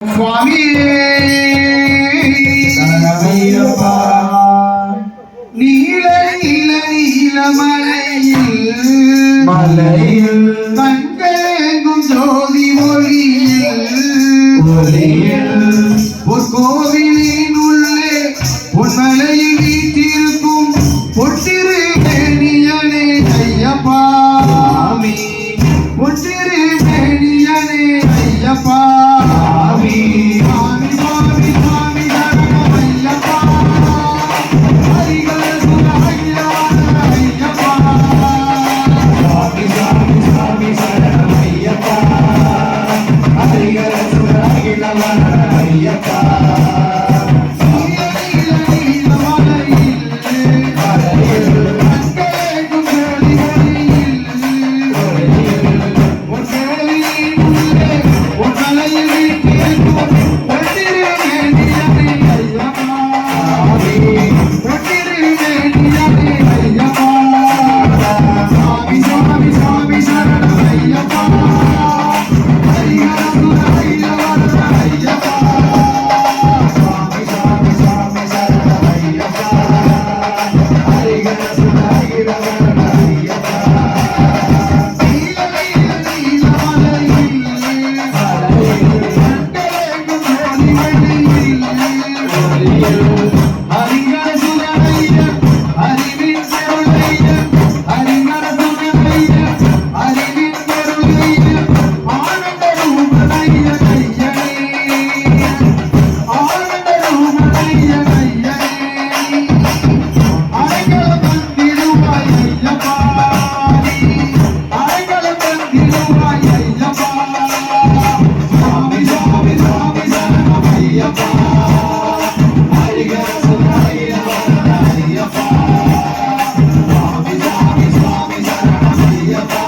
சுவாமி. நீல நீல நீல மலையில். மலையில் Yeah.